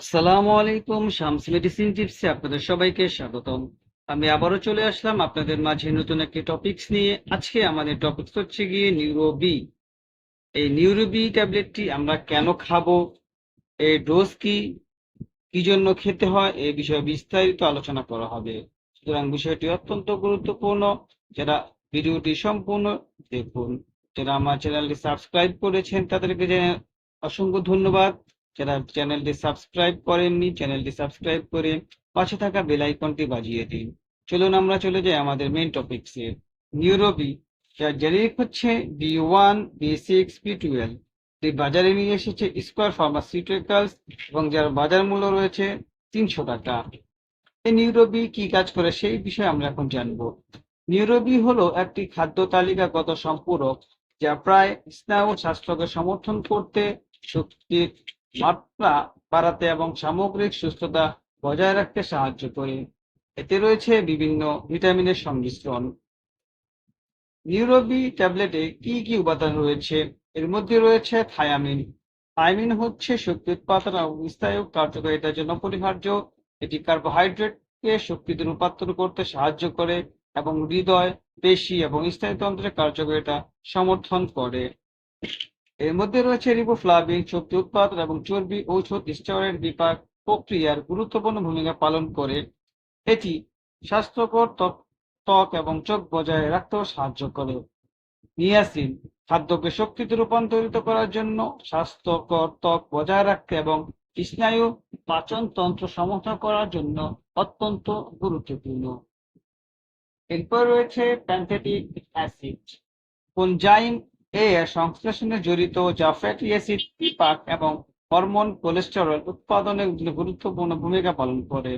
আসসালামু আলাইকুম, শামস মেডিসিন টিপসে আপনাদের সবাইকে স্বাগতম। আমি আবারও চলে আসলাম আপনাদের মাঝে নতুন একটি টপিকস নিয়ে। আজকে আমাদের টপিকস হচ্ছে গিয়ে নিউরোবি এই নিউরোবি ট্যাবলেটটি আমরা কেন খাব? এর ডোজ কি? কি জন্য খেতে হয়? এই বিষয়ে বিস্তারিত আলোচনা করা হবে। সুতরাং বিষয়টি অত্যন্ত গুরুত্বপূর্ণ। যারা ভিডিওটি সম্পূর্ণ দেখুন, যারা আমার চ্যানেলটি সাবস্ক্রাইব করেছেন, তাদেরকে অসংখ্য ধন্যবাদ। যারা চ্যানেলটি সাবস্ক্রাইব করেননি, চ্যানেলটি সাবস্ক্রাইব করে পাশে থাকা বেল আইকনটি বাজিয়ে দিন। চলুন আমরা চলে যাই আমাদের মেইন টপিকসে নিউরোবি যার জেনেরিক হচ্ছে B one B six B twelve বাজারে নিয়ে এসেছে স্কোয়ার ফার্মাসিউটিক্যালস এবং যার বাজার মূল্য রয়েছে তিনশো টাকা। এই নিউরোবি কি কাজ করে সেই বিষয়ে আমরা এখন জানব। নিউরোবি হলো একটি খাদ্য তালিকাগত সম্পূরক যা প্রায় স্নায়ু স্বাস্থ্যকে সমর্থন করতে শক্তির মাত্রা বাড়াতে এবং সামগ্রিক সুস্থতা বজায় রাখতে সাহায্য করে। এতে রয়েছে বিভিন্ন ভিটামিনের সংমিশ্রণ। নিউরোবি ট্যাবলেটে কি কি উপাদান রয়েছে? এর মধ্যে রয়েছে থায়ামিন। থায়ামিন হচ্ছে শক্তি উৎপাদন এবং স্থায়ী কার্যকারিতার জন্য অপরিহার্য এটি কার্বোহাইড্রেটকে শক্তিতে রূপান্তর করতে সাহায্য করে এবং হৃদয়, পেশি এবং স্নায়ুতন্ত্রের কার্যকারিতা সমর্থন করে। এর মধ্যে রয়েছে রিবোফ্লাভিন শক্তি উৎপাদন এবং চর্বি, ঔষধ স্টেরয়েড বিপাক, প্রক্রিয়ার গুরুত্বপূর্ণ ভূমিকা পালন করে। এটি স্বাস্থ্যকর ত্বক ত্বক এবং চোখ বজায় রাখতেও সাহায্য করে। নিয়াসিন, খাদ্যকে শক্তিতে রূপান্তরিত করার জন্য স্বাস্থ্যকর ত্বক বজায় রাখতে এবং স্নায়ু পাচন তন্ত্র সমর্থন করার জন্য অত্যন্ত গুরুত্বপূর্ণ। এরপর রয়েছে প্যান্থেটিক অ্যাসিড কোনজাইম এ সংশ্লেষণে জড়িত যা ফ্যাটি অ্যাসিড বিপাক এবং হরমোন কোলেস্টেরল উৎপাদনে গুরুত্বপূর্ণ ভূমিকা পালন করে।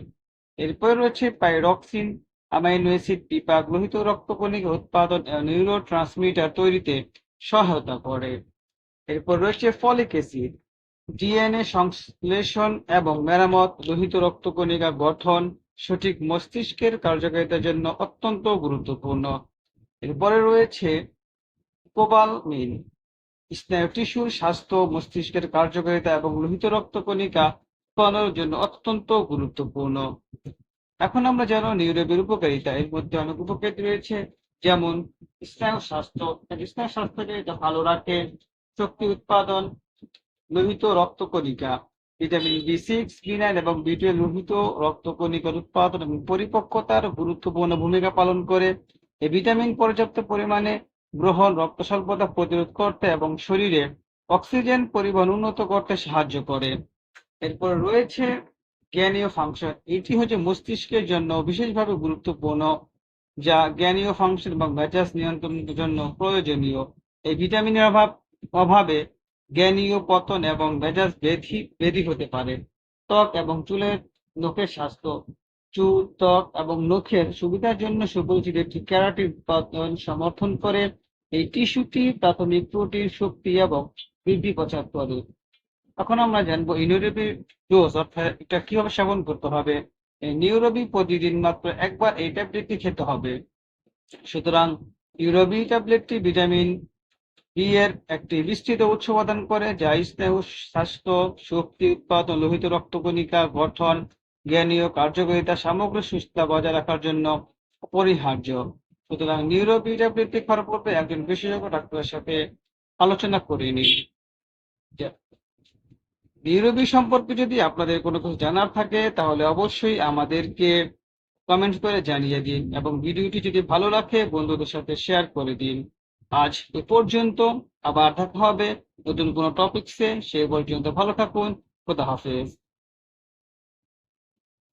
এরপর রয়েছে পাইরক্সিন অ্যামাইনো অ্যাসিড বিপাক লোহিত রক্তকণিকা উৎপাদন নিউরো ট্রান্সমিটার তৈরিতে সহায়তা করে। এরপর রয়েছে ফলিক অ্যাসিড ডিএনএ সংশ্লেষণ এবং মেরামত লোহিত রক্তকণিকা গঠন সঠিক মস্তিষ্কের কার্যকারিতার জন্য অত্যন্ত গুরুত্বপূর্ণ। এরপরে রয়েছে কোবালমিন স্নায়ু টিস্যুর স্বাস্থ্য, মস্তিষ্কের কার্যকারিতা এবং লোহিত রক্তকণিকা উৎপাদনের জন্য অত্যন্ত গুরুত্বপূর্ণ। এখন আমরা জানো নিউরোবির উপকারিতা। এর মধ্যে অনেক উপকারিতা রয়েছে, যেমন স্নায়ু স্বাস্থ্য। স্নায়ু স্বাস্থ্যকে ভালো রাখে। শক্তি উৎপাদন, লোহিত রক্তকণিকা vitamin B six B nine এবং বি টুয়েলভ লোহিত রক্তকণিকার উৎপাদন এবং পরিপক্কতার গুরুত্বপূর্ণ ভূমিকা পালন করে। এই ভিটামিন পর্যাপ্ত পরিমাণে গ্রহণ রক্ত স্বল্পতা প্রতিরোধ করতে এবং শরীরে অক্সিজেন পরিবহন উন্নত করতে সাহায্য করে। এরপর রয়েছে জ্ঞানীয় ফাংশন। এটি হচ্ছে মস্তিষ্কের জন্য বিশেষভাবে গুরুত্বপূর্ণ, যা জ্ঞানীয় ফাংশন এবং মেজাজ নিয়ন্ত্রণের জন্য প্রয়োজনীয়। এই ভিটামিনের অভাব, অভাবে জ্ঞানীয় পতন এবং মেজাজ ব্যাধি ব্যাধি হতে পারে। ত্বক এবং চুলের নখের স্বাস্থ্য ত্বক এবং নখের সুবিধার জন্য সুপরিচিত একটি ক্যারাটিন উৎপাদন, সমর্থন করে। এই টিস্যুটি প্রাথমিক প্রোটিন শক্তি এবং বৃদ্ধি প্রচার করে। এখন আমরা জানব ইউরোবি ডোজ অর্থাৎ এটা কীভাবে সেবন করতে হবে। নিউরোবি প্রতিদিন মাত্র একবার এই ট্যাবলেটটি খেতে হবে। সুতরাং ইউরোবি ট্যাবলেটটি ভিটামিন বি এর একটি বিস্তৃত উৎস প্রদান করে, যা স্নায়ু স্বাস্থ্য, শক্তি, উৎপাদন, লোহিত রক্তকণিকা, গঠন জ্ঞানীয় কার্যকারিতা সামগ্রিক সুস্থতা বজায় রাখার জন্য অপরিহার্য। সুতরাং নিউরোবি ট্যাবলেটটি খাওয়ার পূর্বে একজন বিশেষজ্ঞ ডাক্তারের সাথে আলোচনা করে নিন। নিউরোবি সম্পর্কে যদি আপনাদের কোনো কিছু জানার থাকে, তাহলে অবশ্যই আমাদেরকে কমেন্ট করে জানিয়ে দিন এবং ভিডিওটি যদি ভালো লাগে, বন্ধুদের সাথে শেয়ার করে দিন। আজ এ পর্যন্ত। আবার দেখা হবে নতুন কোনো টপিকসে। সে পর্যন্ত ভালো থাকুন। খোদা হাফেজ।